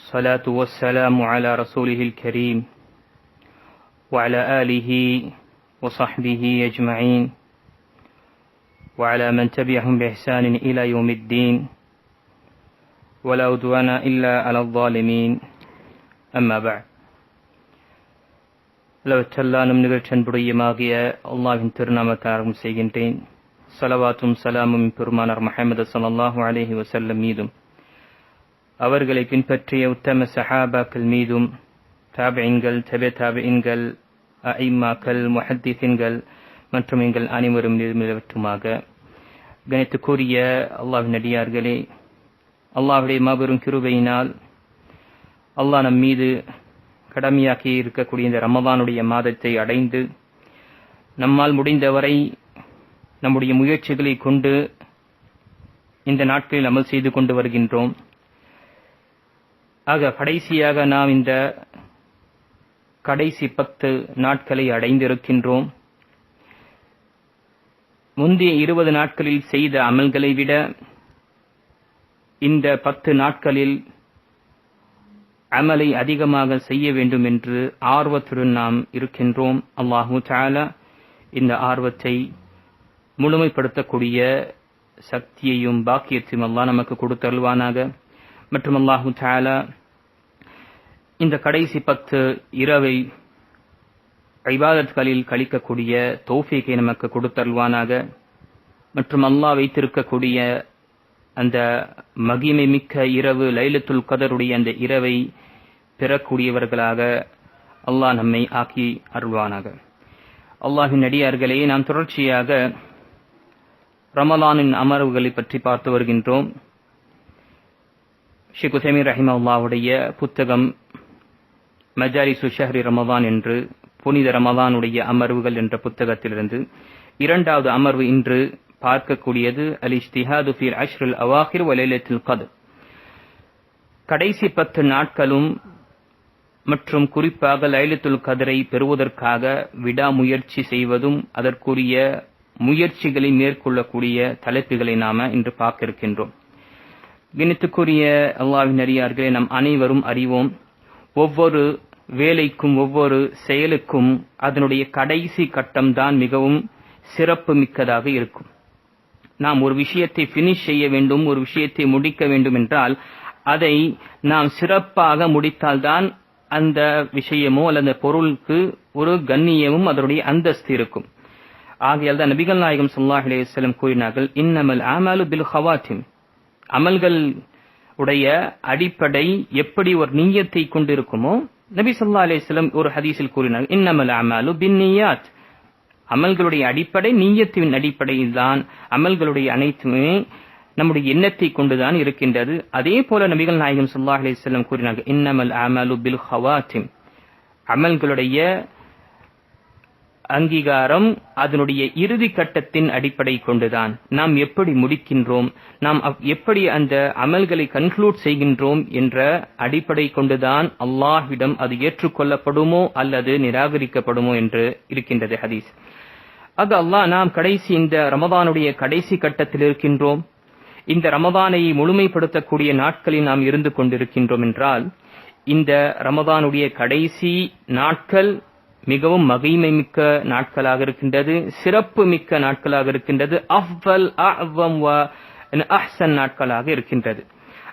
والصلاة والسلام على رسوله الكريم وعلى آله وصحبه أجمعين وعلى من تبعهم بإحسان إلى يوم الدين ولا عدوان إلا على الظالمين أما بعد அளவற்றல்லானும் நிகழ்ச்சன்புடையமாகிய அல்லாவின் திருநாமத்தை ஆரம்பம் செய்கின்றேன் சலவாத்தும் சலாமும் பெருமானார் முஹம்மது ஸல்லல்லாஹு அலைஹி வஸல்லம் மீதும் அவர்களை பின்பற்றிய உத்தம சஹாபாக்கள் மீதும் தாபியன்கள் தபே தாபியன்கள் ஐம்மாக்கள் முஹத்திசின்கள் மற்றும் எங்கள் அனைவரும் நிலவற்றுமாக கணித்துக்குரிய அல்லாஹின் அடியார்களே அல்லாஹுடைய மாபெரும் கிருபையினால் அல்லாஹ் நம் மீது கடமையாக்கி இருக்கக்கூடிய இந்த ரமதானுடைய மாதத்தை அடைந்து நம்மால் முடிந்தவரை நம்முடைய முயற்சிகளை கொண்டு இந்த நாட்களில் அமல் செய்து கொண்டு வருகின்றோம். ஆக கடைசியாக நாம் இந்த கடைசி பத்து நாட்களை அடைந்திருக்கின்றோம். முந்தைய இருபது நாட்களில் செய்த அமல்களை விட இந்த பத்து நாட்களில் அமலை அதிகமாக செய்ய வேண்டும் என்று ஆர்வத்துடன் நாம் இருக்கின்றோம். அல்லாஹூ சாலா இந்த ஆர்வத்தை முழுமைப்படுத்தக்கூடிய சக்தியையும் பாக்கியத்தையும் அல்லாஹ் நமக்கு கொடுத்தருள்வானாக. மற்றும் அல்லாஹு தாலா இந்த கடைசி பத்து இரவை ஐபாதத்களில் கழிக்கக்கூடிய தோஃபீக்கை நமக்கு கொடுத்தருள்வானாக. மற்றும் அல்லாஹ் வைத்திருக்கக்கூடிய அந்த மகிமை மிக்க இரவு லைலத்துல் கதருடைய அந்த இரவை பெறக்கூடியவர்களாக அல்லாஹ் நம்மை ஆக்கி அருள்வானாக. அல்லாஹின் அடியார்களே நாம் தொடர்ச்சியாக ரமலானின் அமர்வுகளை பற்றி பார்த்து வருகின்றோம். ஷேக் உசைமின் ரஹிம் அல்லாவுடைய புத்தகம் மஜாரி சுஷஹரி ரமதான் என்று புனித ரமதானுடைய அமர்வுகள் என்ற புத்தகத்திலிருந்து இரண்டாவது அமர்வு இன்று பார்க்கக்கூடியது அல் இஷ்திஹாது ஃபீல் அஷ்ருல் அவாஹிர் வலைலத்தில் கது கடைசி பத்து நாட்களும் மற்றும் குறிப்பாக லைலத்துல் கதரை பெறுவதற்காக விடாமுயற்சி செய்வதும் அதற்குரிய முயற்சிகளை மேற்கொள்ளக்கூடிய தலைப்புகளை நாம இன்று பார்க்க இருக்கின்றோம். கணித்துக்குரிய அல்லாவின் அறியார்களை நம் அனைவரும் அறிவோம் ஒவ்வொரு வேலைக்கும் ஒவ்வொரு செயலுக்கும் அதனுடைய கடைசி கட்டம்தான் மிகவும் சிறப்பு மிக்கதாக இருக்கும். நாம் ஒரு விஷயத்தை பினிஷ் செய்ய வேண்டும் ஒரு விஷயத்தை முடிக்க வேண்டும் என்றால் அதை நாம் சிறப்பாக முடித்தால்தான் அந்த விஷயமோ அல்லது பொருளுக்கு ஒரு கண்ணியமும் அதனுடைய அந்தஸ்து இருக்கும். ஆகையால் தான் நபிகள் நாயகம் சொல்லாஹ் அலையம் கூறினார்கள் இன்னமல் ஆமாலு பில் ஹவாத்தின் அமல்கள் உடைய அடிப்படை எப்படி ஒரு நீயத்தை கொண்டிருக்குமோ நபி சொல்லா அலிஸ்லம் ஒரு ஹதீஸில் கூறினார் இன்னமல் அமாலு பின் நீயாத் அமல்களுடைய அடிப்படை நீயத்தின் அடிப்படையில் தான் அமல்களுடைய அனைத்துமே நம்முடைய எண்ணத்தை கொண்டுதான் இருக்கின்றது. அதே போல நபிகள் நாயகம் சொல்லா அலிஸ்லம் கூறினார்கள் இன்னமல் அமலு பில் ஹவாத்திம் அமல்களுடைய அங்கீகாரம் அதனுடைய இறுதி கட்டத்தின் அடிப்படை கொண்டுதான். நாம் எப்படி முடிக்கின்றோம்? நாம் எப்படி அந்த அமல்களை கன்க்ளூட் செய்கின்றோம் என்ற அடிப்படை கொண்டுதான் அல்லாஹ்விடம் அது ஏற்றுக்கொள்ளப்படுமோ அல்லது நிராகரிக்கப்படுமோ என்று இருக்கின்றது ஹதீஸ். அது அல்லாஹ் நாம் கடைசி இந்த ரமதானுடைய கடைசி கட்டத்தில் இருக்கின்றோம். இந்த ரமதானை முழுமைப்படுத்தக்கூடிய நாட்களில் நாம் இருந்து கொண்டிருக்கின்றோம் என்றால் இந்த ரமதானுடைய கடைசி நாட்கள் மிகவும் மகிமை மிக்க நாட்களாக இருக்கின்றது சிறப்பு மிக்க நாட்களாக இருக்கின்றது அஃவல் அஹ்சன் நாட்களாக இருக்கின்றது.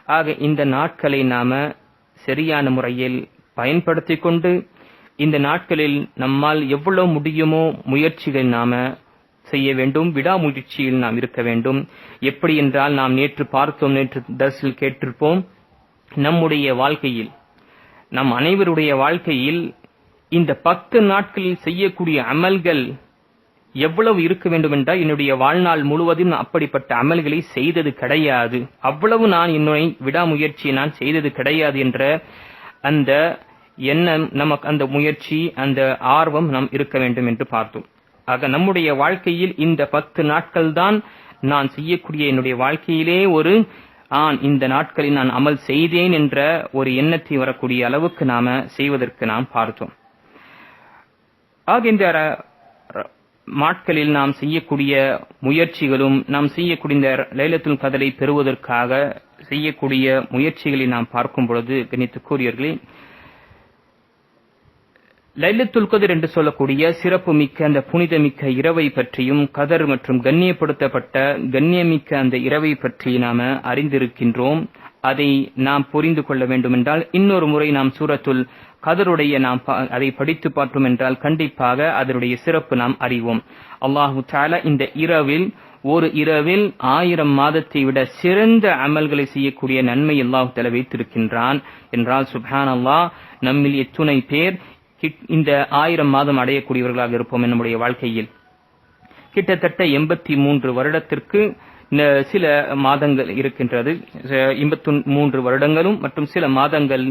ஆக இந்த நாட்களை நாம சரியான முறையில் பயன்படுத்தி கொண்டு இந்த நாட்களில் நம்மால் எவ்வளவு முடியுமோ முயற்சிகள் நாம செய்ய வேண்டும் விடாமுயற்சியில் நாம் இருக்க வேண்டும். எப்படி என்றால் நாம் நேற்று பார்த்தோம் நேற்று தர்சில் கேட்டிருப்போம் நம்முடைய வாழ்க்கையில் நம் அனைவருடைய வாழ்க்கையில் இந்த பத்து நாட்களில் செய்யக்கூடிய அமல்கள் எவ்வளவு இருக்க வேண்டும் என்றால் என்னுடைய வாழ்நாள் முழுவதும் அப்படிப்பட்ட அமல்களை செய்தது கிடையாது. அவ்வளவு நான் என்னுடைய விடாமுயற்சியை நான் செய்தது கிடையாது என்ற அந்த எண்ணம் நமக்கு அந்த முயற்சி அந்த ஆர்வம் நாம் இருக்க வேண்டும் என்று பார்த்தோம். ஆக நம்முடைய வாழ்க்கையில் இந்த பத்து நாட்கள் தான் நான் செய்யக்கூடிய என்னுடைய வாழ்க்கையிலே ஒரு ஆன் இந்த நாட்களில் நான் அமல் செய்தேன் என்ற ஒரு எண்ணத்தை வரக்கூடிய அளவுக்கு நாம செய்வதற்கு நாம் பார்த்தோம். ஆகின்ற நாட்களில் நாம் செய்யக்கூடிய முயற்சிகளும் நாம் செய்யக்கூடிய இந்த லைலத்துல் கதரை பெறுவதற்காக செய்யக்கூடிய முயற்சிகளை நாம் பார்க்கும் பொழுது கணித்துக்குரியவர்களே லைலத்துல் கதிர் என்று சொல்லக்கூடிய சிறப்பு மிக்க அந்த புனிதமிக்க இரவை பற்றியும் கதர் மற்றும் கண்ணியப்படுத்தப்பட்ட கண்ணியமிக்க அந்த இரவை பற்றி நாம அறிந்திருக்கின்றோம். அதை நாம் புரிந்து கொள்ள வேண்டும் என்றால் இன்னொரு முறை நாம் சூரத்துல் கதருடைய நாம் அதை படித்து பார்த்தோம் என்றால் கண்டிப்பாக அதனுடைய சிறப்பு நாம் அறிவோம். அல்லாஹு தாலா இந்த இரவில் ஒரு இரவில் ஆயிரம் மாதத்தை விட சிறந்த அமல்களை செய்யக்கூடிய நன்மை அல்லாஹு தலை வைத்திருக்கின்றான் என்றால் சுஹான் அல்லாஹ் நம்மில் எத்துணை பேர் இந்த ஆயிரம் மாதம் அடையக்கூடியவர்களாக இருப்போம் நம்முடைய வாழ்க்கையில். கிட்டத்தட்ட எண்பத்தி மூன்று வருடத்திற்கு சில மாதங்கள் இருக்கின்றது. இம்பத்து மூன்று வருடங்களும் மற்றும் சில மாதங்கள்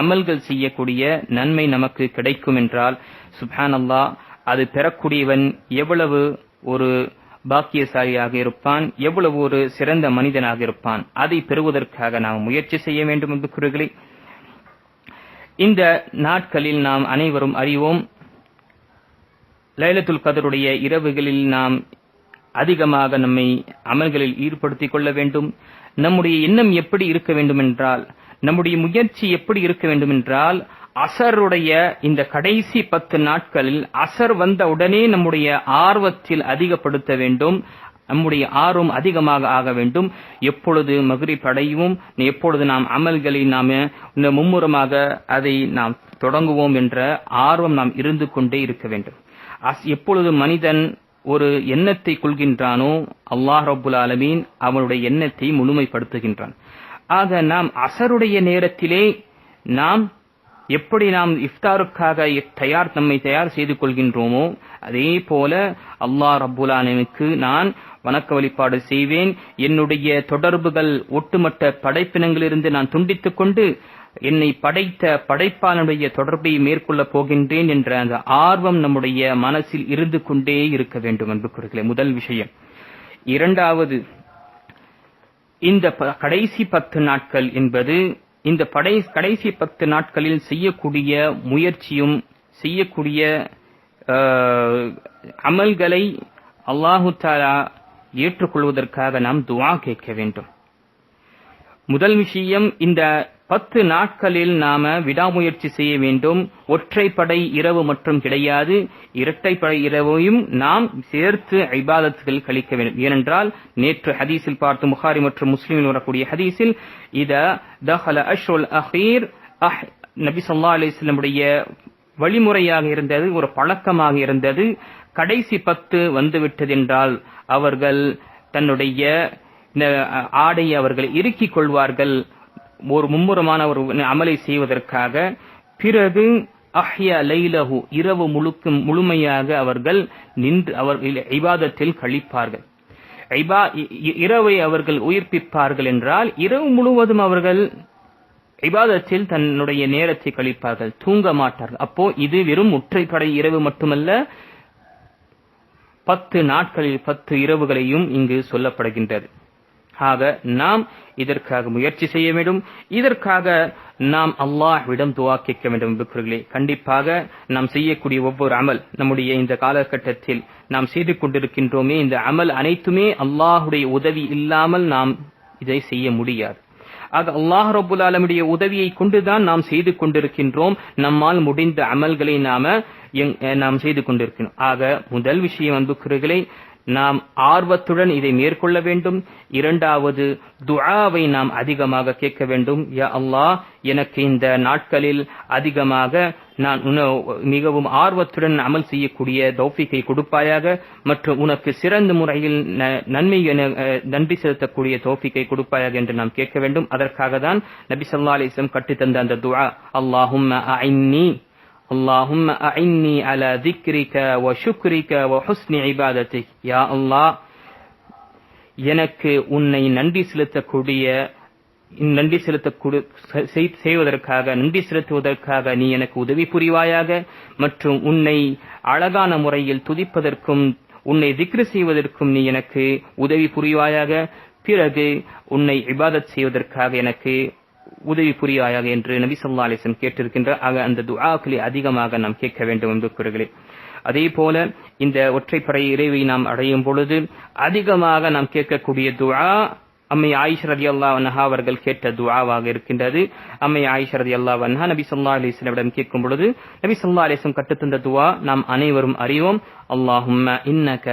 அமல்கள் செய்யக்கூடிய நன்மை நமக்கு கிடைக்கும் என்றால் சுஹான் அல்லா அது பெறக்கூடியவன் எவ்வளவு ஒரு பாக்கியசாலியாக இருப்பான் எவ்வளவு ஒரு சிறந்த மனிதனாக இருப்பான் அதை பெறுவதற்காக நாம் முயற்சி செய்ய வேண்டும் என்று கூறுகளை இந்த நாட்களில் நாம் அனைவரும் அறிவோம் லைலத்துல் கதருடைய இரவுகளில் நாம் அதிகமாக நம்மை அமல்களில் ஈடுபடுத்திக் கொள்ள வேண்டும். நம்முடைய எண்ணம் எப்படி இருக்க வேண்டுமென்றால் நம்முடைய முயற்சி எப்படி இருக்க வேண்டுமென்றால் அசருடைய இந்த கடைசி பத்து நாட்களில் அசர் வந்த உடனே நம்முடைய ஆர்வத்தில் அதிகப்படுத்த வேண்டும். நம்முடைய ஆர்வம் அதிகமாக ஆக வேண்டும். எப்பொழுது மகிரி படையும் எப்பொழுது நாம் அமல்களை நாம இந்த மும்முரமாக அதை நாம் தொடங்குவோம் என்ற ஆர்வம் நாம் இருந்து கொண்டே இருக்க வேண்டும். எப்பொழுது மனிதன் ஒரு எண்ணத்தை கொள்கின்றானோ அல்லாஹ் ரபுல் ஆலமீன் அவனுடைய எண்ணத்தை முழுமைப்படுத்துகின்றான். ஆக நாம் அசருடைய நேரத்திலே நாம் எப்படி நாம் இஃப்தாருக்காக தயார் நம்மை தயார் செய்து கொள்கின்றோமோ அதே போல அல்லாஹ் ரபுல்லானுக்கு நான் வணக்க வழிபாடு செய்வேன். என்னுடைய தொடர்புகள் ஒட்டுமொத்த படைப்பினங்களிலிருந்து நான் துண்டித்துக் கொண்டு என்னை படைத்த படைப்பாளனுடைய தொடர்பை மேற்கொள்ளப் போகின்றேன் என்ற அந்த ஆர்வம் நம்முடைய மனசில் இருந்து கொண்டே இருக்க வேண்டும் என்று கூறுகிறேன் முதல் விஷயம். இரண்டாவது இந்த கடைசி பத்து நாட்கள் என்பது இந்த படை கடைசி பத்து நாட்களில் செய்யக்கூடிய முயற்சியும் செய்யக்கூடிய அமல்களை அல்லாஹு தாலா ஏற்றுக்கொள்வதற்காக நாம் துவா கேட்க வேண்டும். முதல் விஷயம் இந்த பத்து நாட்களில் நாம விடாமுயற்சி செய்ய வேண்டும். ஒற்றைப்படை இரவு மட்டும் கிடையாது. இரட்டைப்படை இரவையும் நாம் சேர்த்து ஐபாதத்துகள் கழிக்க வேண்டும். ஏனென்றால் நேற்று ஹதீஸில் பார்த்து முகாரி மற்றும் முஸ்லீமில் வரக்கூடிய ஹதீஸில் இத தஹல அஷ்ருல் அஹீர் அஹ் நபி சொல்லா அலிஸ்லமுடைய வழிமுறையாக இருந்தது ஒரு பழக்கமாக இருந்தது. கடைசி பத்து வந்துவிட்டது என்றால் அவர்கள் தன்னுடைய ஆடை அவர்கள் இறுக்கிக் கொள்வார்கள். ஒரு மும்முரமான ஒரு அமலை செய்வதற்காக. பிறகு அஹ்ய லைலஹு இரவு முழுக்கும் முழுமையாக அவர்கள் நின்று அவர்கள் இபாதத்தில் கழிப்பார்கள். இரவை அவர்கள் உயிர்ப்பிப்பார்கள் என்றால் இரவு முழுவதும் அவர்கள் இபாதத்தில் தன்னுடைய நேரத்தை கழிப்பார்கள். தூங்க மாட்டார்கள். அப்போ இது வெறும் ஒற்றைப்படை இரவு மட்டுமல்ல பத்து நாட்களில் பத்து இரவுகளையும் இங்கு சொல்லப்படுகின்றது. ஆக நாம் இதற்காக முயற்சி செய்ய வேண்டும். இதற்காக நாம் அல்லாஹ்விடம் துவா கேட்க வேண்டும் என்பவர்களே கண்டிப்பாக நாம் செய்யக்கூடிய ஒவ்வொரு அமல் நம்முடைய இந்த காலகட்டத்தில் நாம் செய்து கொண்டிருக்கின்றோமே இந்த அமல் அனைத்துமே அல்லாஹுடைய உதவி இல்லாமல் நாம் இதை செய்ய முடியாது. ஆக அல்லாஹ் ரபுல் ஆலமுடைய உதவியை கொண்டுதான் நாம் செய்து கொண்டிருக்கின்றோம். நம்மால் முடிந்த அமல்களை நாம நாம் செய்து கொண்டிருக்கிறோம் ஆக முதல் விஷயம் அன்புக்குறுகளை நாம் ஆர்வத்துடன் இதை மேற்கொள்ள வேண்டும். இரண்டாவது துஆவை நாம் அதிகமாக கேட்க வேண்டும். யா அல்லாஹ் எனக்கு இந்த நாட்களில் அதிகமாக நான் மிகவும் ஆர்வத்துடன் அமல் செய்யக்கூடிய தௌஃபிக்கை கொடுப்பாயாக மற்றும் உனக்கு சிறந்த முறையில் நன்மை நன்றி செலுத்தக்கூடிய தௌஃபிக்கை கொடுப்பாயாக என்று நாம் கேட்க வேண்டும். அதற்காக தான் நபி சல்லா அலிஸ்லம் கட்டித்தந்த அந்த துஆ. அல்லாஹும் اللهم أعني على ذكرك وشكرك وحسن عبادتك يا الله எனக்கு உன்னை நன்றி செலுத்தக்கூடிய நன்றி செலுத்த செய்வதற்காக நன்றி செலுத்துவதற்காக நீ எனக்கு உதவி புரிவாயாக மற்றும் உன்னை அழகான முறையில் துதிப்பதற்கும் உன்னை திக்ரு செய்வதற்கும் நீ எனக்கு உதவி புரிவாயாக பிறகு உன்னை இபாதத் செய்வதற்காக எனக்கு உதவி புரியாயாக என்று நபி சொல்லா அலிசன் கேட்டிருக்கின்றார் ஆக அந்த துஆக்களை அதிகமாக நாம் கேட்க வேண்டும் என்று கூறுகிறேன். அதே போல இந்த ஒற்றைப்படை இறைவை நாம் அடையும் பொழுது அதிகமாக நாம் கேட்கக்கூடிய துஆ அம்மை ஆயிஷ் ரதி அல்லா வன்ஹா அவர்கள் கேட்ட துவாவாக இருக்கின்றது. அம்மை ஆயிஷ் ரதி அல்லா வன்ஹா நபி சொல்லா அலிஸ்லமிடம் கேட்கும் பொழுது நபி சொல்லா அலிஸ்லம் கற்றுத்தந்த துவா நாம் அனைவரும் அறிவோம். அல்லாஹும் இன்னக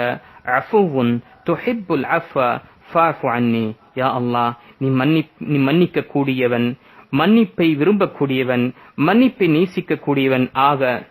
அஃபுவுன் துஹிப்புல் அஃபா ஃபாஃபு அன்னி. யா அல்லாஹ் நீ மன்னி நீ மன்னிக்க கூடியவன் மன்னிப்பை விரும்பக்கூடியவன் மன்னிப்பை நேசிக்கக்கூடியவன் ஆக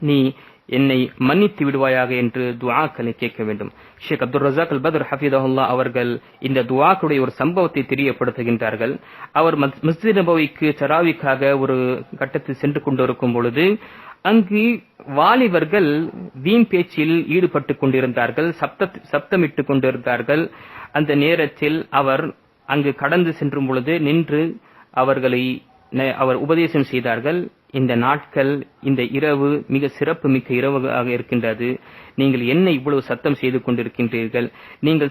நீ என்னை மன்னித்து விடுவாயாக என்று துவாக்களை கேட்க வேண்டும். Sheikh Abdul Razzaq al Badr ஹஃபீதஹுல்லா அவர்கள் இந்த துவாக்களுடைய ஒரு சம்பவத்தை தெரியப்படுத்துகின்றார்கள். அவர் மஸ்- மஸ்ஜித் நபவிக்கு சராவிக்காக ஒரு கட்டத்தில் சென்று கொண்டிருக்கும் பொழுது அங்கு வாலிபர்கள் வீண் பேச்சில் ஈடுபட்டுக் கொண்டிருந்தார்கள் சப்த சப்தமிட்டுக் கொண்டிருந்தார்கள். அந்த நேரத்தில் அவர் அங்கு கடந்து சென்றும் பொழுது நின்று அவர்களை ந- அவர் உபதேசம் செய்தார்கள் இந்த நாட்கள் இந்த இரவு மிக சிறப்பு மிக்க இரவாக இருக்கின்றது. நீங்கள் என்ன இவ்வளவு சத்தம் செய்து கொண்டிருக்கின்றீர்கள். நீங்கள்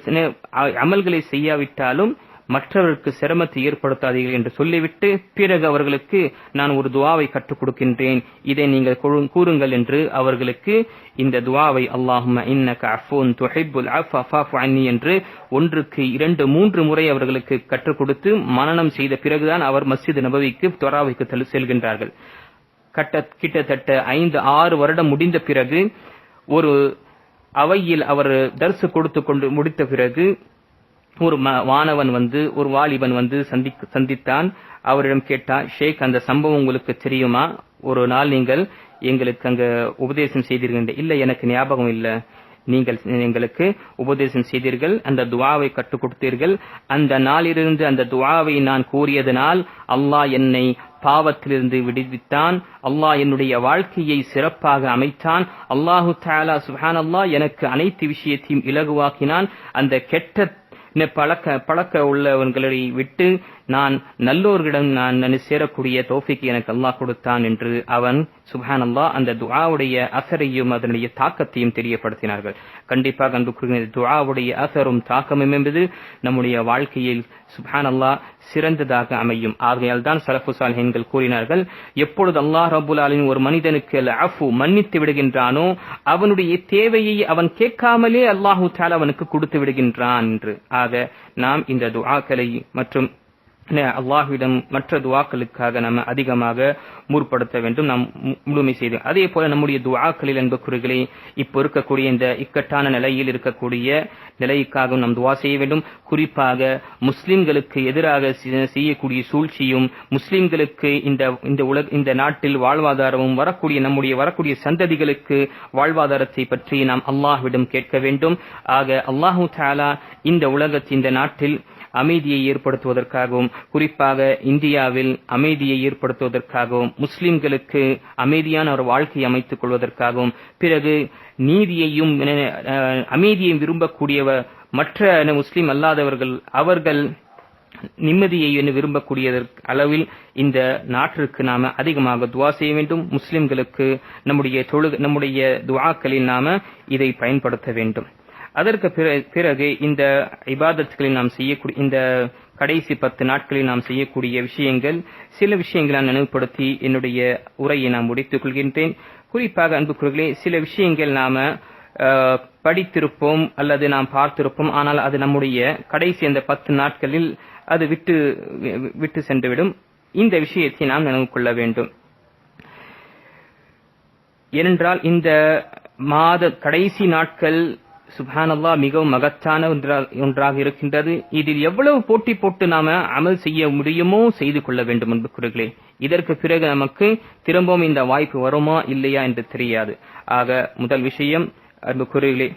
அமல்களை செய்யாவிட்டாலும் மற்றவருக்கு சிரமத்தை ஏற்படுத்தாதீர்கள் என்று சொல்லிவிட்டு பிறகு அவர்களுக்கு நான் ஒரு துவாவை கற்றுக் கொடுக்கின்றேன். இதை நீங்கள் கூறுங்கள் என்று அவர்களுக்கு இந்த துவாவை அல்லாஹும்ம இன்னக அஃபூன் துஹிப்புல் அன்னி என்று ஒன்றுக்கு இரண்டு மூன்று முறை அவர்களுக்கு கற்றுக் கொடுத்து மனநம் செய்த பிறகுதான் அவர் மஸ்ஜித் நபவிக்கு தொராவிக்கு செல்கின்றார்கள். கட்ட கிட்டத்தட்ட ஐந்து ஆறு வருடம் முடிந்த பிறகு ஒரு அவையில் அவர் தர்சு கொடுத்து கொண்டு முடித்த பிறகு ஒரு மாணவன் வானவன் வந்து ஒரு வாலிபன் வந்து சந்தி சந்தித்தான். அவரிடம் கேட்டான் ஷேக் அந்த சம்பவம் உங்களுக்கு தெரியுமா? ஒரு நாள் நீங்கள் எங்களுக்கு அங்கு உபதேசம் செய்தீர்கள். இல்லை எனக்கு ஞாபகம் இல்லை. நீங்கள் எங்களுக்கு உபதேசம் செய்தீர்கள். அந்த துவாவை கற்றுக் கொடுத்தீர்கள். அந்த நாளிலிருந்து அந்த துவாவை நான் கூறியதனால் அல்லாஹ் என்னை பாவத்திலிருந்து விடுவித்தான். அல்லாஹ் என்னுடைய வாழ்க்கையை சிறப்பாக அமைத்தான். அல்லாஹு தாலா சுஹான் அல்லாஹ் எனக்கு அனைத்து விஷயத்தையும் இலகுவாக்கினான். அந்த கெட்ட பழக்க பழக்க உள்ளவர்களை விட்டு நான் நல்லோர்களிடம் நான் சேரக்கூடிய தோஃபிக்கு எனக்கு அல்லாஹ் கொடுத்தான் என்று அவன் சுப்ஹான் அந்த துஆவுடைய அசரையும் அதனுடைய தாக்கத்தையும் தெரியப்படுத்தினார்கள். கண்டிப்பாக அன்புக்குரிய துஆவுடைய அசரும் தாக்கமும் என்பது நம்முடைய வாழ்க்கையில் சுப்ஹான் சிறந்ததாக அமையும். ஆகையால் தான் சலஃபு சாலிஹீன்கள் கூறினார்கள் எப்பொழுது அல்லாஹ் ரபுல் ஒரு மனிதனுக்கு அஃபு மன்னித்து விடுகின்றானோ அவனுடைய தேவையை அவன் கேட்காமலே அல்லாஹு தாலா அவனுக்கு கொடுத்து விடுகின்றான் என்று. ஆக நாம் இந்த துஆக்களை மற்றும் அல்லாஹ்விடம் மற்ற துவாக்களுக்காக நம்ம அதிகமாக முற்படுத்த வேண்டும். நாம் மு- முழுமை செய்து. அதே போல நம்முடைய துவாக்களில் அன்புக்குறிகளே இப்போ இருக்கக்கூடிய இந்த இக்கட்டான நிலையில் இருக்கக்கூடிய நிலைக்காக நாம் துவா செய்ய வேண்டும். குறிப்பாக முஸ்லிம்களுக்கு எதிராக செய்யக்கூடிய சூழ்ச்சியும் முஸ்லிம்களுக்கு இந்த இந்த உலக இந்த நாட்டில் வாழ்வாதாரமும் வரக்கூடிய நம்முடைய வரக்கூடிய சந்ததிகளுக்கு வாழ்வாதாரத்தை பற்றி நாம் அல்லாஹ்விடம் கேட்க வேண்டும். ஆக அல்லாஹு தாலா இந்த உலகத்தின் இந்த நாட்டில் அமைதியை ஏற்படுத்துவதற்காகவும் குறிப்பாக இந்தியாவில் அமைதியை ஏற்படுத்துவதற்காகவும் முஸ்லிம்களுக்கு அமைதியான ஒரு வாழ்க்கையை அமைத்துக் கொள்வதற்காகவும் பிறகு நீதியையும் அமைதியையும் விரும்பக்கூடியவர் மற்ற முஸ்லிம் அல்லாதவர்கள் அவர்கள் நிம்மதியை என்று விரும்பக்கூடிய அளவில் இந்த நாட்டிற்கு நாம அதிகமாக துவா செய்ய வேண்டும். முஸ்லிம்களுக்கு நம்முடைய தொழு நம்முடைய துவாக்களில் நாம இதை பயன்படுத்த வேண்டும். அதற்கு பிறகு இந்த இபாதத்துகளில் நாம் செய்யக்கூடிய இந்த கடைசி பத்து நாட்களில் நாம் செய்யக்கூடிய விஷயங்கள் சில விஷயங்களை நான் நினைவுபடுத்தி என்னுடைய உரையை நான் முடித்துக் கொள்கின்றேன். குறிப்பாக அன்புக்குறர்களே சில விஷயங்கள் நாம படித்திருப்போம் அல்லது நாம் பார்த்திருப்போம் ஆனால் அது நம்முடைய கடைசி அந்த பத்து நாட்களில் அது விட்டு வி- விட்டு சென்றுவிடும். இந்த விஷயத்தை நாம் நினைவு கொள்ள வேண்டும். ஏனென்றால் இந்த மாத கடைசி நாட்கள் சுபானல்லா மிகவும் மகத்தான ஒன்றா- ஒன்றாக இருக்கின்றது. இதில் எவ்வளவு போட்டி போட்டு நாம அமல் செய்ய முடியுமோ செய்து கொள்ள வேண்டும் அன்புக்குறர்களே இதற்கு பிறகு நமக்கு திரும்பவும் இந்த வாய்ப்பு வருமா இல்லையா என்று தெரியாது. ஆக முதல் விஷயம் அன்புக்குறர்களே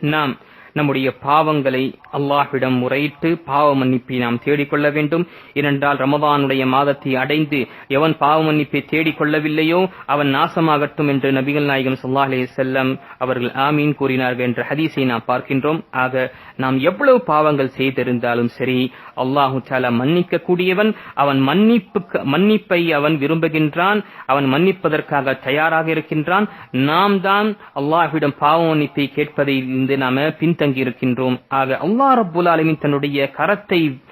நாம் நம்முடைய பாவங்களை அல்லாஹ்விடம் முறையிட்டு பாவ மன்னிப்பை நாம் தேடிக்கொள்ள வேண்டும். ஏனென்றால் ரமதானுடைய மாதத்தை அடைந்து எவன் பாவ மன்னிப்பை தேடிக்கொள்ளவில்லையோ அவன் நாசமாகட்டும் என்று நபிகள் நாயகம் சொல்லா அலே செல்லம் அவர்கள் ஆமீன் கூறினார்கள் என்ற ஹதீஸை நாம் பார்க்கின்றோம். ஆக நாம் எவ்வளவு பாவங்கள் செய்திருந்தாலும் சரி அல்லாஹு சாலா மன்னிக்க கூடியவன் அவன் மன்னிப்பு மன்னிப்பை அவன் விரும்புகின்றான் அவன் மன்னிப்பதற்காக தயாராக இருக்கின்றான். நாம் தான் அல்லாஹ்விடம் பாவ மன்னிப்பை கேட்பதை இருந்து நாம பின்தங்கி இருக்கின்றோம் ஆக அல்லாஹ் ரப்புல் ஆலமீன் தன்னுடைய கரத்தை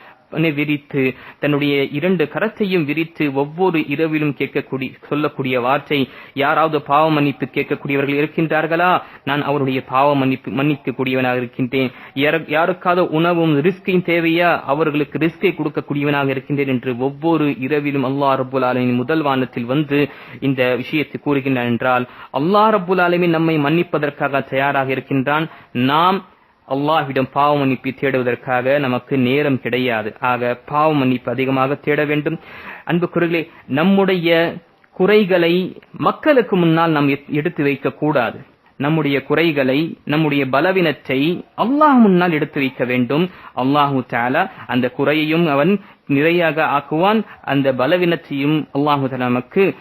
விரித்து தன்னுடைய இரண்டு கரத்தையும் விரித்து ஒவ்வொரு இரவிலும் கேட்கக்கூடிய சொல்லக்கூடிய வார்த்தை யாராவது பாவ மன்னிப்பு கேட்கக்கூடியவர்கள் இருக்கின்றார்களா? நான் அவருடைய பாவ மன்னிப்பு மன்னிக்கக்கூடியவனாக இருக்கின்றேன். யார- யாருக்காவது உணவும் ரிஸ்கையும் தேவையா? அவர்களுக்கு ரிஸ்கை கொடுக்கக்கூடியவனாக இருக்கின்றேன் என்று ஒவ்வொரு இரவிலும் அல்லா ரபுல் ஆலமின் முதல் வானத்தில் வந்து இந்த விஷயத்தை கூறுகின்றான் என்றால் அல்லா ரபுல் ஆலமின் நம்மை மன்னிப்பதற்காக தயாராக இருக்கின்றான். நாம் அல்லாஹ்விடம் பாவ மன்னிப்பு தேடுவதற்காக நமக்கு நேரம் கிடையாது. ஆக பாவ மன்னிப்பு அதிகமாக தேட வேண்டும். அன்புக்குறர்களே நம்முடைய குறைகளை மக்களுக்கு முன்னால் நாம் எத்- எடுத்து வைக்க கூடாது. நம்முடைய குறைகளை நம்முடைய பலவீனத்தை அல்லாஹ் முன்னால் எடுத்து வைக்க வேண்டும். அல்லாஹு தாலா அந்த குறையையும் அவன் நிறையாக ஆக்குவான். அந்த பலவீனத்தையும் அல்லாஹு நமக்கு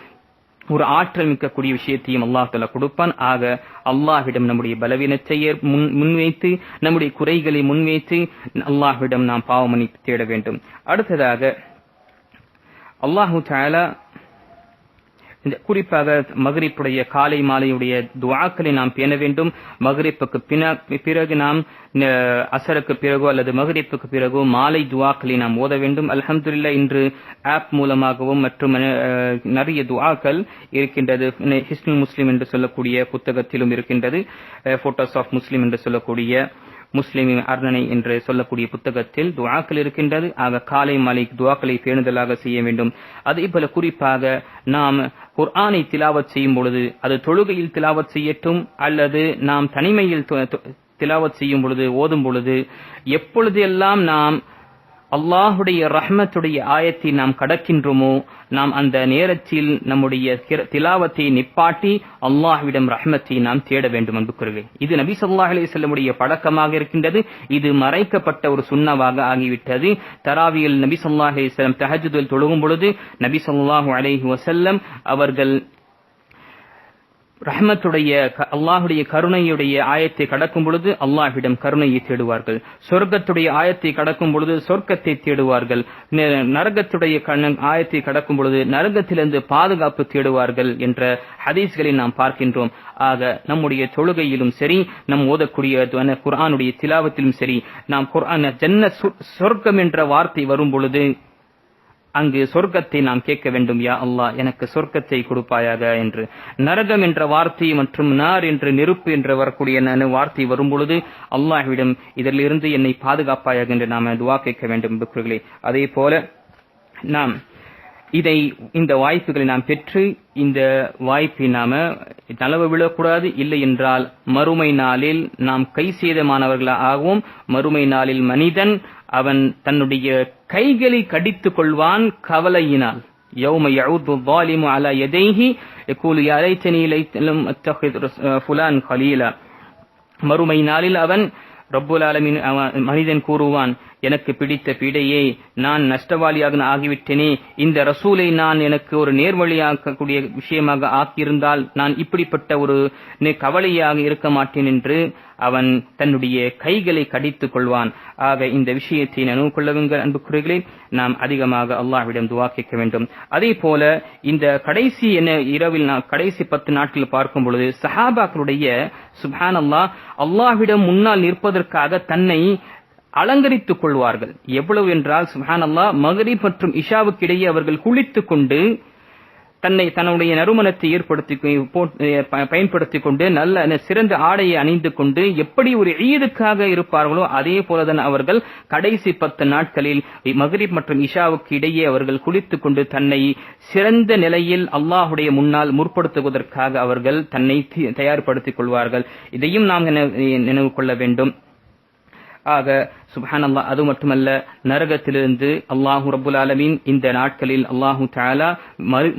ஒரு ஆற்றல் மிக்கக்கூடிய விஷயத்தையும் அல்லாஹால கொடுப்பான். ஆக அல்லாஹ்விடம் நம்முடைய பலவீனத்தை முன் முன்வைத்து நம்முடைய குறைகளை முன்வைத்து அல்லாஹ்விடம் நாம் பாவமணி தேட வேண்டும். அடுத்ததாக அல்லாஹு தாலா இந்த குறிப்பாக மகரிப்புடைய காலை மாலையுடைய துவாக்களை நாம் பேண வேண்டும். மகரிப்புக்கு பின- பிறகு நாம் அசருக்கு பிறகோ அல்லது மகரிப்புக்கு பிறகோ மாலை துவாக்களை நாம் ஓத வேண்டும். அல்ஹம்துலில்லாஹ் இன்று ஆப் மூலமாகவும் மற்றும் நிறைய துவாக்கள் இருக்கின்றது. ஹிஸ்னு முஸ்லீம் என்று சொல்லக்கூடிய புத்தகத்திலும் இருக்கின்றது. போட்டோஸ் ஆஃப் முஸ்லீம் என்று சொல்லக்கூடிய முஸ்லிமின் அர்ணனை என்று சொல்லக்கூடிய புத்தகத்தில் துவாக்கள் இருக்கின்றது. ஆக காலை மாலை துவாக்களை பேணுதலாக செய்ய வேண்டும். அதே போல குறிப்பாக நாம் குர்ஆனை திலாவத் செய்யும் பொழுது அது தொழுகையில் திலாவத் செய்யட்டும் அல்லது நாம் தனிமையில் து- திலாவத் செய்யும் பொழுது ஓதும் பொழுது எப்பொழுது எல்லாம் நாம் அல்லாஹுடைய ரஹ்மத்துடைய ஆயத்தை நாம் கடக்கின்றோமோ நாம் அந்த நேரத்தில் நம்முடைய திலாவத்தை நிப்பாட்டி அல்லாஹ்விடம் ரஹ்மத்தை நாம் தேட வேண்டும் என்று கூறுவேன் இது நபி ஸல்லல்லாஹு அலி செல்லமுடைய பழக்கமாக இருக்கின்றது. இது மறைக்கப்பட்ட ஒரு சுண்ணவாக ஆகிவிட்டது. தராவியில் நபி ஸல்லல்லாஹு அலி செல்லம் தொழுகும் பொழுது நபி சொல்லாஹு அலேஹி வசல்லம் அவர்கள் ரஹமத்துடைய க- அல்லாஹுடைய கருணையுடைய ஆயத்தை கடக்கும் பொழுது அல்லாஹிடம் கருணையை தேடுவார்கள். சொர்க்கத்துடைய ஆயத்தை கடக்கும் பொழுது சொர்க்கத்தை தேடுவார்கள். நரகத்துடைய ஆயத்தை கடக்கும் பொழுது நரகத்திலிருந்து பாதுகாப்பு தேடுவார்கள் என்ற ஹதீஸ்களை நாம் பார்க்கின்றோம். ஆக நம்முடைய தொழுகையிலும் சரி நம் ஓதக்கூடிய குரானுடைய குர்ஆனுடைய திலாவத்திலும் சரி நாம் குரான் ஜன்ன சொர்க்கம் என்ற வார்த்தை வரும் பொழுது அங்கு சொர்க்கத்தை நாம் கேட்க வேண்டும் யா அல்லாஹ் எனக்கு சொர்க்கத்தை கொடுப்பாயாக என்று. நரகம் என்ற வார்த்தை மற்றும் நார் என்று நெருப்பு என்று வரக்கூடிய ந- வார்த்தை வரும் பொழுது அல்லாஹ்விடம் இதிலிருந்து என்னை பாதுகாப்பாயாக என்று நாம் துவா கேட்க வேண்டும் என்பர்களே அதே போல நாம் இதை இந்த வாய்ப்புகளை நாம் பெற்று இந்த வாய்ப்பை நாம நலவு விழக்கூடாது இல்லை என்றால் மறுமை நாளில் நாம் கை சேதமானவர்களாகவும் மறுமை நாளில் மனிதன் அவன் தன்னுடைய கைகளை கடித்துக் கொள்வான் கவலையினால் يوم يعود الظالم على يديه يقول يا ليتني ليت لم اتخذ رس- فلان خليلا மறுமை நாளில் அவன் ரப்புல் ஆலமீன் அவன் மனிதன் கூறுவான் எனக்கு பிடித்த பீடையே நான் நஷ்டவாளியாக ஆகிவிட்டேனே. இந்த ரசூலை நான் எனக்கு ஒரு நேர்வழியாக்கக்கூடிய விஷயமாக ஆக்கியிருந்தால் நான் இப்படிப்பட்ட ஒரு கவலையாக இருக்க மாட்டேன் என்று அவன் தன்னுடைய கைகளை கடித்துக் கொள்வான். ஆக இந்த விஷயத்தை நினைவு கொள்ளவுங்கள் அன்புக்குறைகளே நாம் அதிகமாக அல்லாஹ்விடம் துவா கேட்க வேண்டும். அதே போல இந்த கடைசி என்ன இரவில் நான் கடைசி பத்து நாட்கள் பார்க்கும் பொழுது சஹாபாக்களுடைய சுபான் அல்லாஹ் அல்லாஹ்விடம் முன்னால் நிற்பதற்காக தன்னை அலங்கரித்துக் கொள்வார்கள். எவ்வளவு என்றால் சுஹான் அல்லாஹ் மகரிப் மற்றும் இஷாவுக்கு இடையே அவர்கள் குளித்துக் கொண்டு தன்னை தன்னுடைய நறுமணத்தை ஏற்படுத்தி பயன்படுத்தி கொண்டு நல்ல சிறந்த ஆடையை அணிந்து கொண்டு எப்படி ஒரு ஈதுக்காக இருப்பார்களோ அதே போலதான் அவர்கள் கடைசி பத்து நாட்களில் மகரிப் மற்றும் இஷாவுக்கு இடையே அவர்கள் குளித்துக் கொண்டு தன்னை சிறந்த நிலையில் அல்லாஹுடைய முன்னால் முற்படுத்துவதற்காக அவர்கள் தன்னை தி- தயார்படுத்திக் கொள்வார்கள். இதையும் நாம் நினைவு நினைவு கொள்ள வேண்டும். ஆக சுப்ஹான் அல்லாஹ் அது மட்டுமல்ல நரகத்திலிருந்து அல்லாஹு ரபுல் ஆலமீன் இந்த நாட்களில் அல்லாஹு தாலா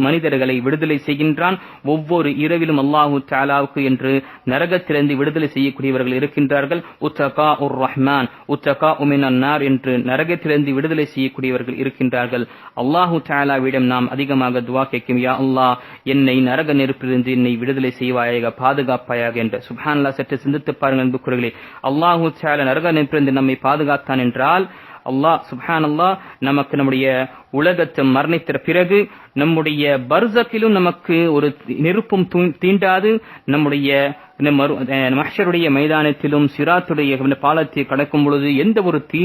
மனிதர்களை விடுதலை செய்கின்றான். ஒவ்வொரு இரவிலும் அல்லாஹு தாலாவுக்கு என்று நரகத்திலிருந்து விடுதலை செய்யக்கூடியவர்கள் இருக்கின்றார்கள். உத்தகா உர் ரஹ்மான் உத்தகா உமின் அன்னார் என்று நரகத்திலிருந்து விடுதலை செய்யக்கூடியவர்கள் இருக்கின்றார்கள். அல்லாஹு தாலாவிடம் நாம் அதிகமாக துவா கேட்கும் யா அல்லாஹ் என்னை நரக நெருப்பிலிருந்து என்னை விடுதலை செய்வாயாக பாதுகாப்பாயாக என்று. சுப்ஹானல்லாஹ் சற்று சிந்தித்து பாருங்கள் அன்புக்குறர்களே அல்லாஹு தாலா நரக நெருப்பிலிருந்து நம்மை பாதுகாத்தான் என்றால் அல்லாஹ் சுஹான் அல்லாஹ் நமக்கு நம்முடைய உலகத்தை மரணித்த பிறகு நம்முடைய பர்சக்கிலும் நமக்கு ஒரு நெருப்பும் தீண்டாது நம்முடைய இந்த மறு மைதானத்திலும் சிராத்துடைய பாலத்தை கடக்கும் பொழுது எந்த ஒரு தீ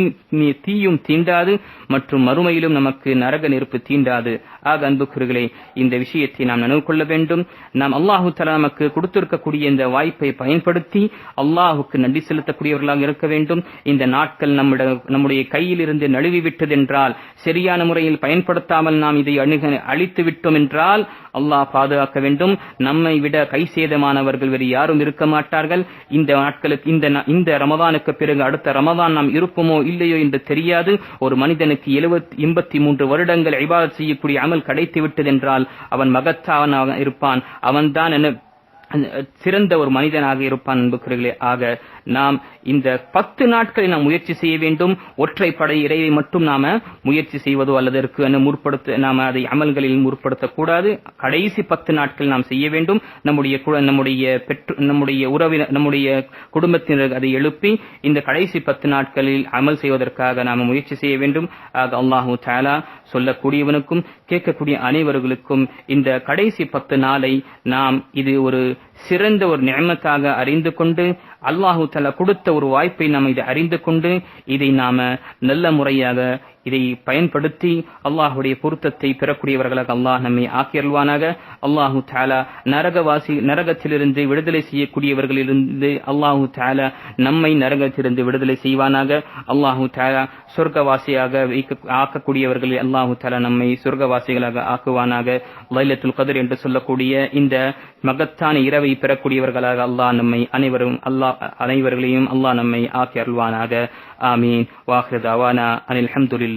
தீயும் தீண்டாது மற்றும் மறுமையிலும் நமக்கு நரக நெருப்பு தீண்டாது. ஆக அன்புக்குறிகளே இந்த விஷயத்தை நாம் நினைவு கொள்ள வேண்டும். நாம் அல்லாஹு தலா நமக்கு கொடுத்திருக்கக்கூடிய இந்த வாய்ப்பை பயன்படுத்தி அல்லாஹுக்கு நன்றி செலுத்தக்கூடியவர்களாக இருக்க வேண்டும். இந்த நாட்கள் நம்முடைய நம்முடைய கையில் இருந்து நழுவி விட்டதென்றால் சரியான முறையில் பயன்படுத்தாமல் நாம் இதை அணுக அழித்து விட்டோம் என்றால் அல்லாஹ் பாதுகாக்க வேண்டும். நம்மை விட கை சேதமானவர்கள் வேறு யாரும் இருக்க மாட்டார்கள். இந்த நாட்களுக்கு இந்த இந்த ரமதானுக்கு பிறகு அடுத்த ரமதான் நாம் இருப்போமோ இல்லையோ என்று தெரியாது. ஒரு மனிதனுக்கு எழுபத்தி எண்பத்தி மூன்று வருடங்கள் இபாதத் செய்யக்கூடிய அமல் கிடைத்து விட்டதென்றால் அவன் மகத்தாவனாக இருப்பான். அவன்தான் என சிறந்த ஒரு மனிதனாக இருப்பான் அன்புக்குறர்களே ஆக நாம் இந்த பத்து நாட்களை நாம் முயற்சி செய்ய வேண்டும். ஒற்றைப்படை இறைவை மட்டும் நாம முயற்சி செய்வதோ அல்லதற்கு என்ன முற்படுத்த நாம் அதை அமல்களில் முற்படுத்தக்கூடாது. கடைசி பத்து நாட்கள் நாம் செய்ய வேண்டும். நம்முடைய நம்முடைய பெற்று நம்முடைய உறவினர் நம்முடைய குடும்பத்தினர் அதை எழுப்பி இந்த கடைசி பத்து நாட்களில் அமல் செய்வதற்காக நாம் முயற்சி செய்ய வேண்டும். ஆக அல்லாஹு தாலா சொல்லக்கூடியவனுக்கும் கேட்கக்கூடிய அனைவர்களுக்கும் இந்த கடைசி பத்து நாளை நாம் இது ஒரு சிறந்த ஒரு நியமத்தாக அறிந்து கொண்டு அல்லாஹு தலா கொடுத்த ஒரு வாய்ப்பை நாம் இதை அறிந்து கொண்டு இதை நாம நல்ல முறையாக இதை பயன்படுத்தி அல்லாஹுடைய பொருத்தத்தை பெறக்கூடியவர்களாக அல்லாஹ் நம்மை ஆக்கியல்வானாக அல்லாஹு தாலா நரகவாசி நரகத்திலிருந்து விடுதலை செய்யக்கூடியவர்களிலிருந்து அல்லாஹு தாலா நம்மை நரகத்திலிருந்து விடுதலை செய்வானாக. அல்லாஹு தாலா சொர்க்கவாசியாக ஆக்கக்கூடியவர்களில் அல்லாஹு தாலா நம்மை சொர்க்கவாசிகளாக ஆக்குவானாக. லைலத்துல் கதிர் என்று சொல்லக்கூடிய இந்த மகத்தான இரவை பெறக்கூடியவர்களாக அல்லாஹ் நம்மை அனைவரும் அல்லாஹ் அனைவர்களையும் அல்லாஹ் நம்மை ஆக்கி அருள்வானாக ஆமீன். வாஹிர் தாவானா.